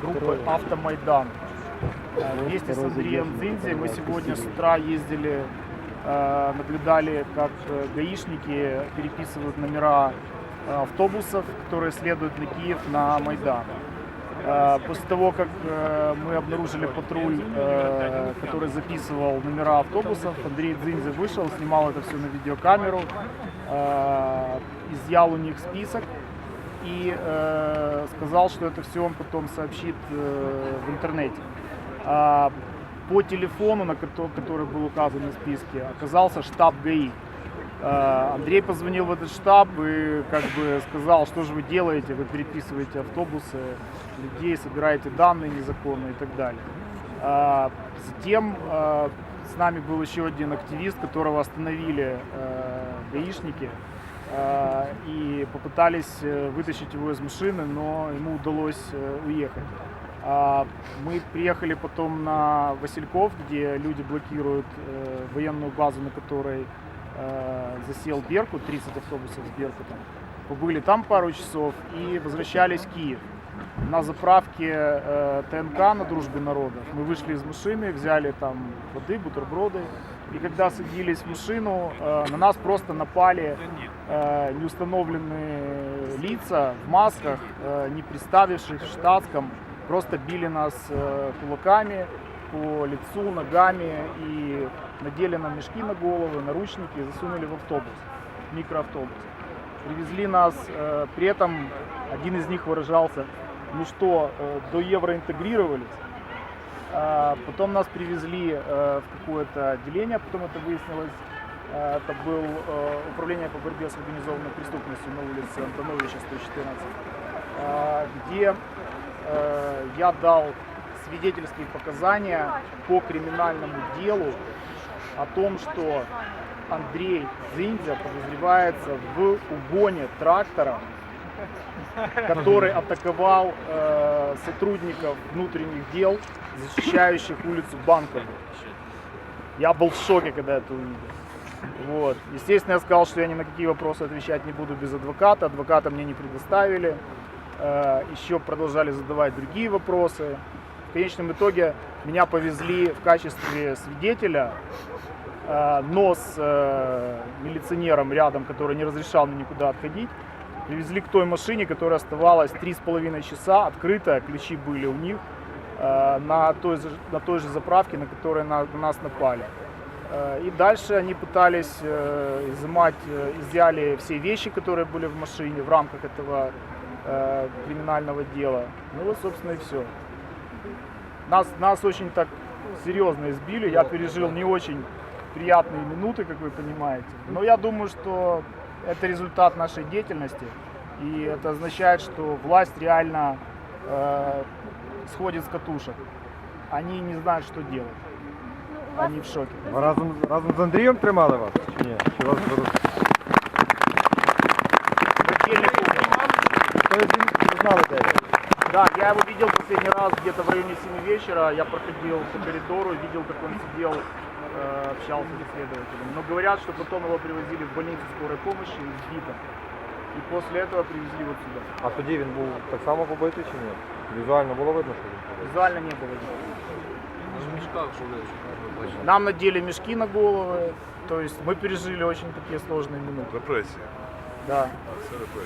группы «Автомайдан». Э, Вместе с Андреем Дзинзи мы сегодня с утра ездили, э, наблюдали, как э, гаишники переписывают номера автобусов, которые следуют на Киев на Майдан. После того, как мы обнаружили патруль, который записывал номера автобусов, Андрей Дзинзи вышел, снимал это все на видеокамеру, изъял у них список и э, сказал, что это все он потом сообщит э, в интернете. А, по телефону, на кото- который был указан на списке, оказался штаб ГАИ. Э, Андрей позвонил в этот штаб и как бы сказал, что же вы делаете, вы переписываете автобусы, людей, собираете данные незаконные и так далее. А, Затем э, с нами был еще один активист, которого остановили э, гаишники и попытались э, вытащить его из машины, но ему удалось э, уехать. А, Мы приехали потом на Васильков, где люди блокируют э, военную базу, на которой э, засел Беркут, 30 автобусов с Беркутом. Побыли там пару часов и возвращались в Киев. На заправке э, ТНК на Дружбе народов мы вышли из машины, взяли там воды, бутерброды. И когда садились в машину, э, на нас просто напали э, неустановленные лица в масках, э, не представившись в штатском, просто били нас э, кулаками по лицу, ногами и надели нам мешки на головы, наручники и засунули в автобус, в микроавтобус. Привезли нас, э, при этом один из них выражался, ну что, э, до евро интегрировались. А, Потом нас привезли э, в какое-то отделение, потом это выяснилось, э, это был э, управление по борьбе с организованной преступностью на улице Антоновича 114, э, где я дал свидетельские показания по криминальному делу о том, что Андрей Дзиндзя подозревается в угоне трактора, который атаковал э, сотрудников внутренних дел, защищающих улицу Банковую. Я был в шоке, когда это увидел. Вот. Естественно, я сказал, что я ни на какие вопросы отвечать не буду без адвоката. Адвоката мне не предоставили. Э, Еще продолжали задавать другие вопросы. В конечном итоге меня повезли в качестве свидетеля, э, но с э, милиционером рядом, который не разрешал мне никуда отходить. Привезли к той машине, которая оставалась три с половиной часа, открытая, ключи были у них, э, на той, на той же заправке, на которой на, на нас напали. Э, И дальше они пытались э, изымать, э, изъяли все вещи, которые были в машине в рамках этого криминального дела. Ну вот, собственно, и все. Нас, нас очень так серьезно избили. Я пережил не очень приятные минуты, как вы понимаете. Но я думаю, что это результат нашей деятельности. И это означает, что власть реально э, сходит с катушек. Они не знают, что делать. Они в шоке. Ви разом, разом з Андрієм тримали вас? Чи ні? Чи вас беруть? Отдельный пункт. Тобто він не знали, де він? Да, я его видел последний раз где-то в районе 7 вечера. Я проходил по коридору, видел, как он сидел, э, общался с следователем. Но говорят, что потом его привозили в больницу скорой помощи избито. И после этого привезли вот сюда. А тоді він був так само побитий чи ні? Візуально було видно, що він побитий? Визуально не было. видно. В мішках, що ви що бачили. Нам надели мешки на головы. То есть мы пережили очень такие сложные минуты. Репресії. Да. Це репресії.